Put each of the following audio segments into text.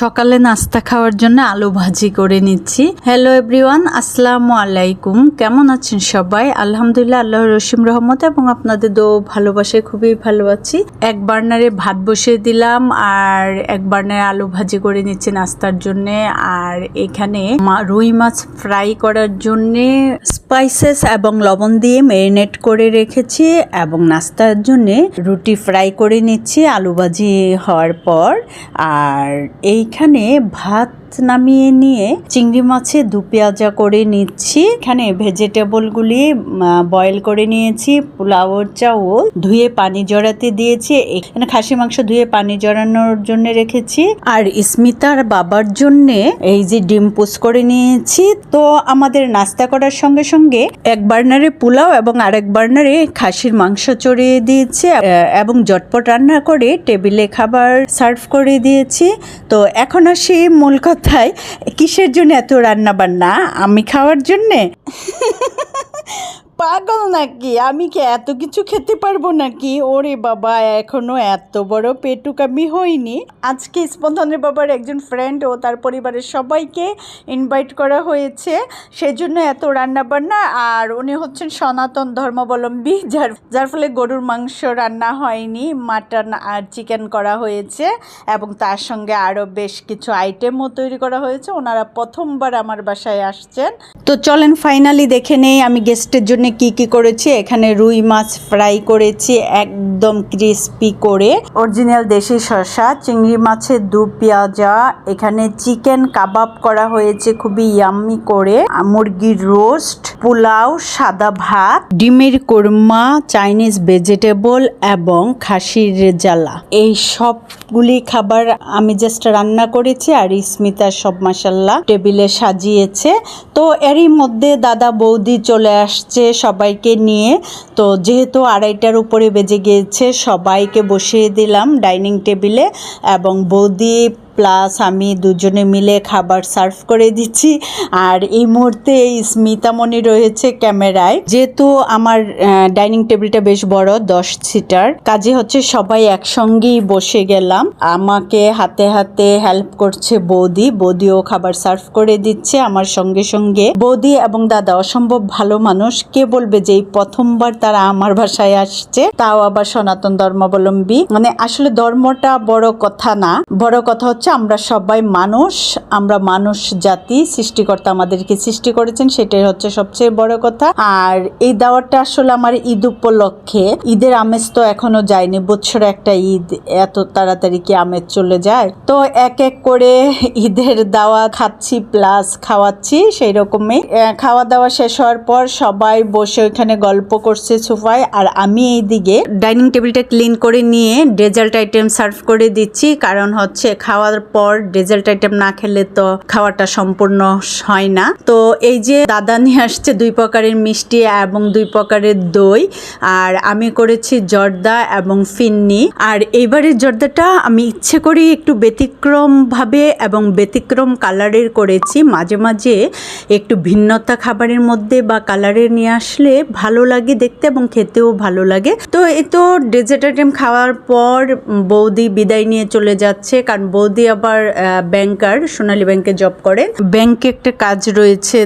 সকালে নাস্তা খাওয়ার জন্য আলু ভাজি করে নিচ্ছি। হ্যালো এভরিওয়ান আসসালামু আলাইকুম। কেমন আছেন সবাই? আলহামদুলিল্লাহ আল্লাহ রসিম রহমত এবং আপনাদের দো ভালোবাসে খুবই ভালো আছি। এক বার্নারে ভাত বসিয়ে দিলাম আর এক বার্নারে আলু ভাজি করে নিচ্ছি নাস্তার জন্য। আর এখানে রুই মাছ ফ্রাই করার জন্য স্পাইসেস এবং লবণ দিয়ে মেরিনেট করে রেখেছি এবং নাস্তার জন্য রুটি ফ্রাই করে নিচ্ছি আলু ভাজি হওয়ার পর। আর এইখানে ভাত নামিয়ে নিয়ে চিংড়ি মাছে দু পেঁয়াজা করে নিচ্ছি। এখানে ভেজিটেবলগুলি বয়েল করে নিয়েছি পোলাওর চাউল। ধুয়ে পানি জড়াতে দিয়েছি। এখানে খাসি মাংস ধুয়ে পানি জড়ানোর জন্য রেখেছি। আর স্মিতার বাবার জন্য এই যে ডিম পুষ করে নিয়েছি। তো আমাদের নাস্তা করার সঙ্গে সঙ্গে এক বার্নারে পোলাও এবং আরেক বার্নারে খাসির মাংস চড়িয়ে দিয়েছি। এবং জটপট রান্না করে টেবিলে খাবার সার্ভ করে দিয়েছি। তো এখন আসি মূল কথায় কিসের জন্য এত রান্না বান্না আমি খাওয়ার জন্যে? পাগল নাকি? আমি কি এত কিছু খেতে পারব নাকি? ওরে বাবা, এখনও এত বড় পেটুক আমি হইনি আজকে স্পন্দনের বাবার একজন ফ্রেন্ড ও তার পরিবারের সবাইকে ইনভাইট করা হয়েছে। সেজন্য এত রান্না বান্না আর উনি হচ্ছেন সনাতন ধর্মাবলম্বী, যার যার ফলে গরুর মাংস রান্না হয়নি, মাটন আর চিকেন করা হয়েছে এবং তার সঙ্গে আরও বেশ কিছু আইটেমও তৈরি করা হয়েছে। ওনারা প্রথমবার আমার বাসায় আসছেন। তো চলেন ফাইনালি দেখে নেই, আমি গেস্টের জন্য কি কি করেছি? এখানে রুই মাছ ফ্রাই করেছি, একদম ক্রিস্পি করে। অরিজিনাল দেশি শসা, চিংড়ি মাছের দু পেঁয়াজা, এখানে চিকেন কাবাব করা হয়েছে, খুবই ইয়াম্মি করে। মুরগির রোস্ট পোলাও, সাদা ভাত, ডিমের কোরমা চাইনিজ ভেজিটেবল এবং খাসির রেজালা এই সবগুলি খাবার আমি জাস্ট রান্না করেছি আর স্মিতা সব মাসাল্লাহ টেবিলে সাজিয়েছে। তো এরই মধ্যে দাদা বৌদি চলে আসছে সবাইকে নিয়ে। তো যেহেতু আড়াইটার উপরে বেজে গিয়েছে, সবাইকে বসিয়ে দিলাম ডাইনিং টেবিলে এবং বৌদি প্লাস আমি দুজনে মিলে খাবার সার্ভ করে দিচ্ছি। আর এই মুহূর্তে এই স্মিতামণি রয়েছে ক্যামেরায়। যেহেতু আমার ডাইনিং টেবিলটা বেশ বড়, দশ সিটার, কাজে হচ্ছে সবাই একসঙ্গেই বসে গেলাম। আমাকে হাতে হাতে হেল্প করছে বৌদি। বৌদিও খাবার সার্ভ করে দিচ্ছে। আমার সঙ্গে সঙ্গে বৌদি এবং দাদা অসম্ভব ভালো মানুষ। কে বলবে যে এই প্রথমবার তারা আমার বাসায় আসছে? তাও আবার সনাতন ধর্মাবলম্বী। মানে আসলে ধর্মটা বড় কথা না। বড় কথা হচ্ছে আমরা সবাই মানুষ, আমরা মানুষ জাতি, সৃষ্টিকর্তা আমাদেরকে সৃষ্টি করেছেন, সেটাই হচ্ছে সবচেয়ে বড় কথা। আর এই দাওয়াতটা আসলে আমার ঈদ উপলক্ষে, ঈদের আমেজ তো এখনও যায়নি, বছরে একটা ঈদ, এত তাড়াতাড়ি কি আমেজ চলে যায়? তো এক এক করে ঈদের দাওয়া খাচ্ছি প্লাস খাওয়াচ্ছি সেই রকমই খাওয়া দাওয়া শেষ হওয়ার পর সবাই বসে ওইখানে গল্প করছে সোফায়, আর আমি এইদিকে ডাইনিং টেবিলটা ক্লিন করে নিয়ে ডেজার্ট আইটেম সার্ভ করে দিচ্ছি, কারণ হচ্ছে খাওয়ার পর ডেজার্ট আইটেম না খেলে তো খাওয়াটা সম্পূর্ণ হয় না। তো এই যে দাদা নিয়ে আসছে দুই প্রকারের মিষ্টি এবং দুই প্রকারের দই, আর আমি করেছি জর্দা এবং ফিন্নি। আর এইবারের জর্দাটা আমি ইচ্ছে করি একটু ব্যতিক্রম ভাবে এবং ব্যতিক্রম কালারের করেছি। মাঝে মাঝে একটু ভিন্নতা খাবারের মধ্যে বা কালারের নিয়ে আসলে ভালো লাগে দেখতে এবং খেতেও ভালো লাগে। তো এই তো ডেজার্ট আইটেম খাওয়ার পর বৌদি বিদায় নিয়ে চলে যাচ্ছে, কারণ বৌদি আবার ব্যাংকার সোনালী ব্যাংকে জব করে। ব্যাংকে একটা কাজ রয়েছে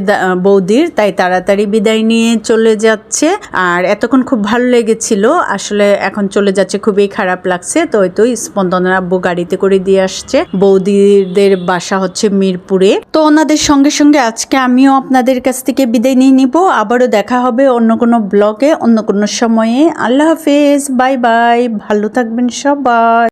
বৌদির, তাই তাড়াতাড়ি বিদায় নিয়ে চলে যাচ্ছে। আর এতক্ষণ খুব ভালো লেগেছিল, আসলে এখন চলে যাচ্ছে, খুবই খারাপ লাগছে। তো ওই তো স্পন্দনের আব্বু গাড়িতে করে দিয়ে আসছে। বৌদিদের বাসা হচ্ছে মিরপুরে। তো ওনাদের সঙ্গে সঙ্গে আজকে আমিও আপনাদের কাছ থেকে বিদায় নিয়ে নিব। আবারও দেখা হবে অন্য কোনো ব্লগে, অন্য কোনো সময়ে। আল্লাহ হাফেজ, বাই বাই, ভালো থাকবেন সবাই।